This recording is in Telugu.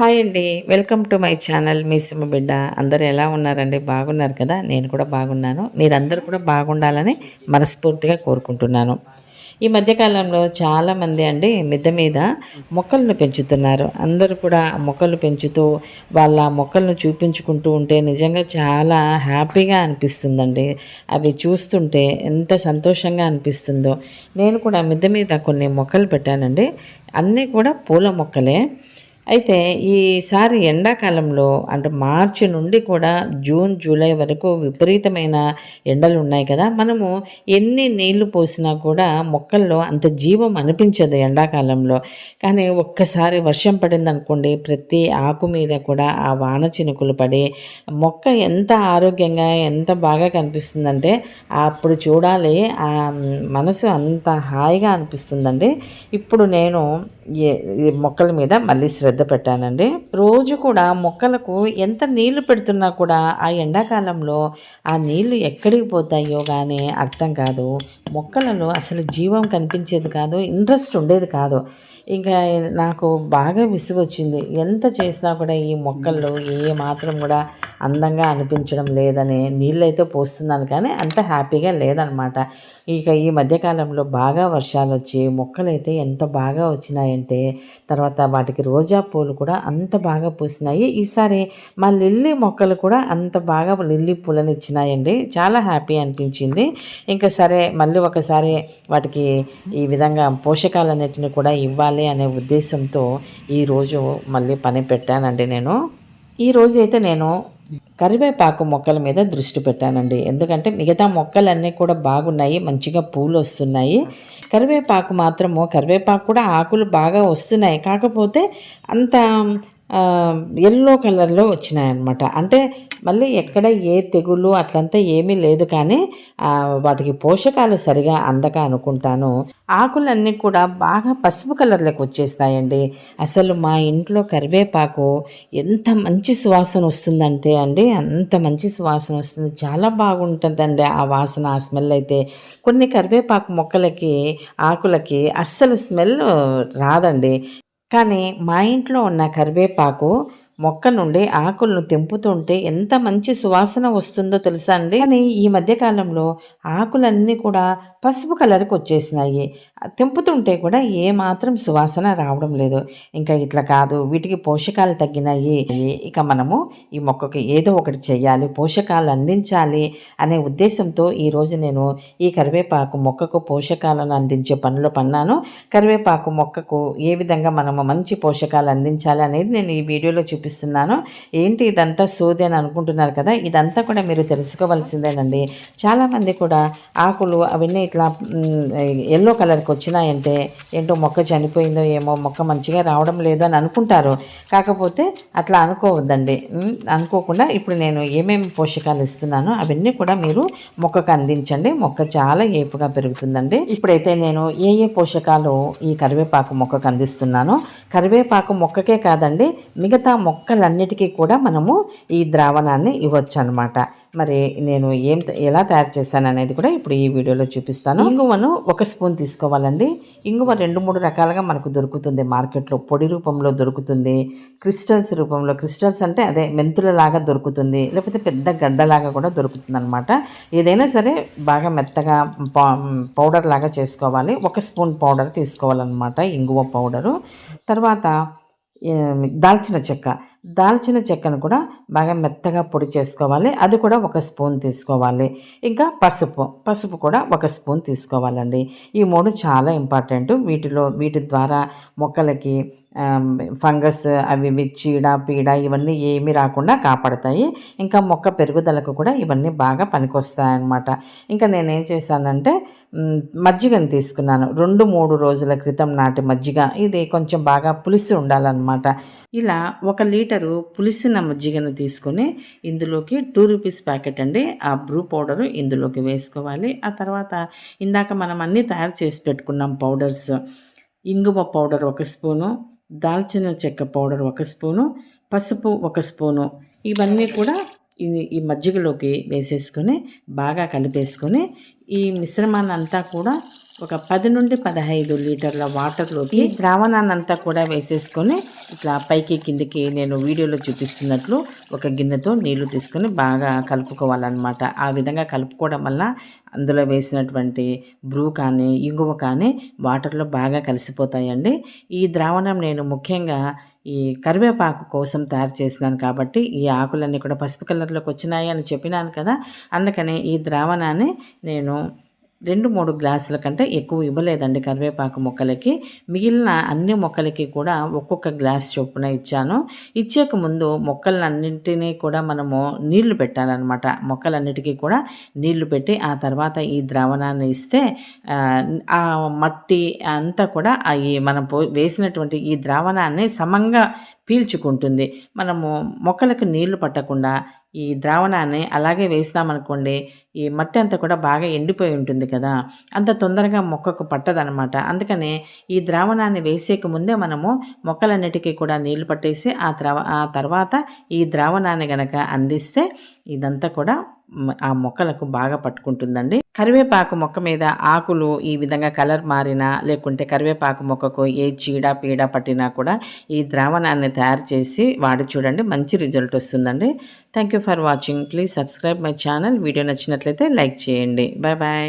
హాయ్ అండి. Welcome to my channel. మీ సిమ్మ బిడ్డ. అందరూ ఎలా ఉన్నారండి? బాగున్నారు కదా? నేను కూడా బాగున్నాను. మీరందరూ కూడా బాగుండాలని మనస్ఫూర్తిగా కోరుకుంటున్నాను. ఈ మధ్యకాలంలో చాలామంది అండి మిద్దె మీద మొక్కలను పెంచుతున్నారు. అందరూ కూడా మొక్కలు పెంచుతూ వాళ్ళ మొక్కలను చూపించుకుంటూ ఉంటే నిజంగా చాలా హ్యాపీగా అనిపిస్తుందండి. అవి చూస్తుంటే ఎంత సంతోషంగా అనిపిస్తుందో. నేను కూడా మిద్దె మీద కొన్ని మొక్కలు పెట్టానండి. అన్నీ కూడా పూల మొక్కలే. అయితే ఈసారి ఎండాకాలంలో అంటే మార్చి నుండి కూడా జూన్ జూలై వరకు విపరీతమైన ఎండలు ఉన్నాయి కదా. మనము ఎన్ని నీళ్ళు పోసినా కూడా మొక్కల్లో అంత జీవం అనిపించదు ఎండాకాలంలో. కానీ ఒక్కసారి వర్షం పడింది అనుకోండి ప్రతి ఆకు మీద కూడా ఆ వాన చినుకులు పడి మొక్క ఎంత ఆరోగ్యంగా ఎంత బాగా కనిపిస్తుందంటే అప్పుడు చూడాలి. ఆ మనసు అంత హాయిగా అనిపిస్తుందండి. ఇప్పుడు నేను మొక్కల మీద మళ్ళీ శ్రద్ధ పెట్టానండి. రోజు కూడా మొక్కలకు ఎంత నీళ్ళు పెడుతున్నా కూడా ఆ ఎండాకాలంలో ఆ నీళ్ళు ఎక్కడికి పోతాయో కానీ అర్థం కాదు. మొక్కలలో అసలు జీవం కనిపించేది కాదు ఇంట్రెస్ట్ ఉండేది కాదు. ఇంకా నాకు బాగా విసుగొచ్చింది. ఎంత చేసినా కూడా ఈ మొక్కల్లో ఏ మాత్రం కూడా అందంగా అనిపించడం లేదని నీళ్ళైతే పోస్తున్నాను కానీ అంత హ్యాపీగా లేదనమాట. ఇక ఈ మధ్యకాలంలో బాగా వర్షాలు వచ్చి మొక్కలైతే ఎంత బాగా వచ్చినాయంటే తర్వాత వాటికి రోజా పూలు కూడా అంత బాగా పూసినాయి. ఈసారి మా లిల్లీ మొక్కలు కూడా అంత బాగా లిల్లీ పూలను ఇచ్చినాయండి. చాలా హ్యాపీ అనిపించింది. ఇంకా సరే మళ్ళీ ఒకసారి వాటికి ఈ విధంగా పోషకాలన్నిటిని కూడా ఇవ్వాలి. అనే ఉద్దేశంతో ఈరోజు మళ్ళీ పని పెట్టానండి నేను. ఈరోజు అయితే నేను కరివేపాకు మొక్కల మీద దృష్టి పెట్టానండి. ఎందుకంటే మిగతా మొక్కలన్నీ కూడా బాగున్నాయి మంచిగా పూలు వస్తున్నాయి. కరివేపాకు మాత్రము కరివేపాకు కూడా ఆకులు బాగా వస్తున్నాయి. కాకపోతే అంత ఎల్లో కలర్లో వచ్చినాయన్నమాట. అంటే మళ్ళీ ఎక్కడ ఏ తెగులు అట్లంతా ఏమీ లేదు కానీ వాటికి పోషకాలు సరిగా అందక అనుకుంటాను. ఆకులన్నీ కూడా బాగా పసుపు కలర్లోకి వచ్చేస్తాయండి. అసలు మా ఇంట్లో కరివేపాకు ఎంత మంచి సువాసన వస్తుందంటే అండి అంత మంచి సువాసన వస్తుంది. చాలా బాగుంటుందండి ఆ వాసన ఆ స్మెల్ అయితే. కొన్ని కరివేపాకు మొక్కలకి ఆకులకి అస్సలు స్మెల్ రాదండి. కానీ మా ఇంట్లో ఉన్న కరివేపాకు మొక్క నుండి ఆకులను తెంపుతుంటే ఎంత మంచి సువాసన వస్తుందో తెలుసా అండి? కానీ ఈ మధ్యకాలంలో ఆకులన్నీ కూడా పసుపు కలర్కి వచ్చేసినాయి. తెంపుతుంటే కూడా ఏ మాత్రం సువాసన రావడం లేదు. ఇంకా ఇట్లా కాదు వీటికి పోషకాలు తగ్గినాయి. ఇక మనము ఈ మొక్కకి ఏదో ఒకటి చేయాలి పోషకాలు అందించాలి అనే ఉద్దేశంతో ఈరోజు నేను ఈ కరివేపాకు మొక్కకు పోషకాలను అందించే పనులు పన్నాను కరివేపాకు మొక్కకు ఏ విధంగా మనము మంచి పోషకాలు అందించాలి అనేది నేను ఈ వీడియోలో చూపిస్తాను చూపిస్తున్నాను. ఏంటి ఇదంతా సోది అని అనుకుంటున్నారు కదా ఇదంతా కూడా మీరు తెలుసుకోవాల్సిందేనండి. చాలామంది కూడా ఆకులు అవన్నీ ఇట్లా ఎల్లో కలర్కి వచ్చినాయంటే ఏంటో మొక్క చనిపోయిందో ఏమో మొక్క మంచిగా రావడం లేదు అని అనుకుంటారు. కాకపోతే అట్లా అనుకోవద్దండి. అనుకోకుండా ఇప్పుడు నేను ఏమేమి పోషకాలు ఇస్తున్నానో అవన్నీ కూడా మీరు మొక్కకు అందించండి. మొక్క చాలా ఏపుగా పెరుగుతుందండి. ఇప్పుడైతే నేను ఏ ఏ పోషకాలు ఈ కరివేపాకు మొక్కకు అందిస్తున్నానో కరివేపాకు మొక్కకే కాదండి మిగతా మొక్క మొక్కలన్నిటికీ కూడా మనము ఈ ద్రావణాన్ని ఇవ్వచ్చు అనమాట మరి నేను ఏం ఎలా తయారు చేశాను అనేది కూడా ఇప్పుడు ఈ వీడియోలో చూపిస్తాను. ఇంగువను ఒక స్పూన్ తీసుకోవాలండి. ఇంగువ రెండు మూడు రకాలుగా మనకు దొరుకుతుంది. మార్కెట్లో పొడి రూపంలో దొరుకుతుంది. క్రిస్టల్స్ రూపంలో క్రిస్టల్స్ అంటే అదే మెంతులలాగా దొరుకుతుంది. లేకపోతే పెద్ద గడ్డలాగా కూడా దొరుకుతుంది అనమాట ఏదైనా సరే బాగా మెత్తగా పౌడర్ లాగా చేసుకోవాలి. ఒక స్పూన్ పౌడర్ తీసుకోవాలన్నమాట ఇంగువ పౌడరు. తర్వాత దాల్చిన చెక్క. దాల్చిన చెక్కను కూడా బాగా మెత్తగా పొడి చేసుకోవాలి. అది కూడా ఒక స్పూన్ తీసుకోవాలి. ఇంకా పసుపు పసుపు కూడా ఒక స్పూన్ తీసుకోవాలండి. ఈ మూడు చాలా ఇంపార్టెంట్. వీటిలో వీటి ద్వారా మొక్కలకి ఫంగస్ అవి చీడ పీడ ఇవన్నీ ఏమీ రాకుండా కాపాడతాయి. ఇంకా మొక్క పెరుగుదలకు కూడా ఇవన్నీ బాగా పనికొస్తాయి అన్నమాట ఇంకా నేనేం చేశానంటే మజ్జిగను తీసుకున్నాను. రెండు మూడు రోజుల క్రితం నాటి మజ్జిగ. ఇది కొంచెం బాగా పులిసి ఉండాలన్నమాట. ఇలా ఒక లీటర్ పులిసిన మజ్జిగను తీసుకొని ఇందులోకి టూ రూపీస్ ప్యాకెట్ అండి. ఆ బ్రూ పౌడరు ఇందులోకి వేసుకోవాలి. ఆ తర్వాత ఇందాక మనం అన్నీ తయారు చేసి పెట్టుకున్నాం పౌడర్స్ ఇంగువ పౌడర్ ఒక స్పూను దాల్చిన చెక్క పౌడర్ ఒక స్పూను పసుపు ఒక స్పూను. ఇవన్నీ కూడా ఈ ఈ మజ్జిగలోకి వేసేసుకొని బాగా కలిపేసుకొని ఈ మిశ్రమాన్ని అంతా కూడా ఒక పది నుండి పదహైదు లీటర్ల వాటర్లోకి ఈ ద్రావణాన్ని అంతా కూడా వేసేసుకొని ఇట్లా పైకి కిందికి నేను వీడియోలో చూపిస్తున్నట్లు ఒక గిన్నెతో నీళ్ళు తీసుకొని బాగా కలుపుకోవాలన్నమాట. ఆ విధంగా కలుపుకోవడం వల్ల అందులో వేసినటువంటి బ్రూ కానీ ఇంగువ కానీ వాటర్లో బాగా కలిసిపోతాయండి. ఈ ద్రావణం నేను ముఖ్యంగా ఈ కరివేపాకు కోసం తయారు చేసినాను కాబట్టి ఈ ఆకులన్నీ కూడా పసుపు కలర్లోకి వచ్చినాయి అని చెప్పినాను కదా. అందుకని ఈ ద్రావణాన్ని నేను రెండు మూడు గ్లాసుల కంటే ఎక్కువ ఇవ్వలేదండి కరివేపాకు మొక్కలకి. మిగిలిన అన్ని మొక్కలకి కూడా ఒక్కొక్క గ్లాస్ చొప్పున ఇచ్చాను. ఇచ్చేక ముందు మొక్కలన్నింటినీ కూడా మనము నీళ్ళు పెట్టాలన్నమాట. మొక్కలన్నిటికీ కూడా నీళ్ళు పెట్టి ఆ తర్వాత ఈ ద్రావణాన్ని ఇస్తే ఆ మట్టి అంతా కూడా ఈ మనం పో వేసినటువంటి ఈ ద్రావణాన్ని సమంగా పీల్చుకుంటుంది. మనము మొక్కలకు నీళ్ళు పట్టకుండా ఈ ద్రావణాన్ని అలాగే వేస్తామనుకోండి ఈ మట్టి అంతా కూడా బాగా ఎండిపోయి ఉంటుంది కదా. అంత తొందరగా మొక్కకు పట్టదనమాట అందుకనే ఈ ద్రావణాన్ని వేసేక ముందే మనము మొక్కలన్నిటికీ కూడా నీళ్ళు పట్టేసి ఆ ద్రవ ఆ తర్వాత ఈ ద్రావణాన్ని గనక అందిస్తే ఇదంతా కూడా ఆ మొక్కలకు బాగా పట్టుకుంటుందండి. కరివేపాకు మొక్క మీద ఆకులు ఈ విధంగా కలర్ మారినా లేకుంటే కరివేపాకు మొక్కకు ఏ చీడ పీడ పట్టినా కూడా ఈ ద్రావణాన్ని తయారు చేసి వాడి చూడండి మంచి రిజల్ట్ వస్తుందండి. Thank you for watching. Please subscribe my channel. Video నచ్చినట్లయితే లైక్ చేయండి. Bye bye.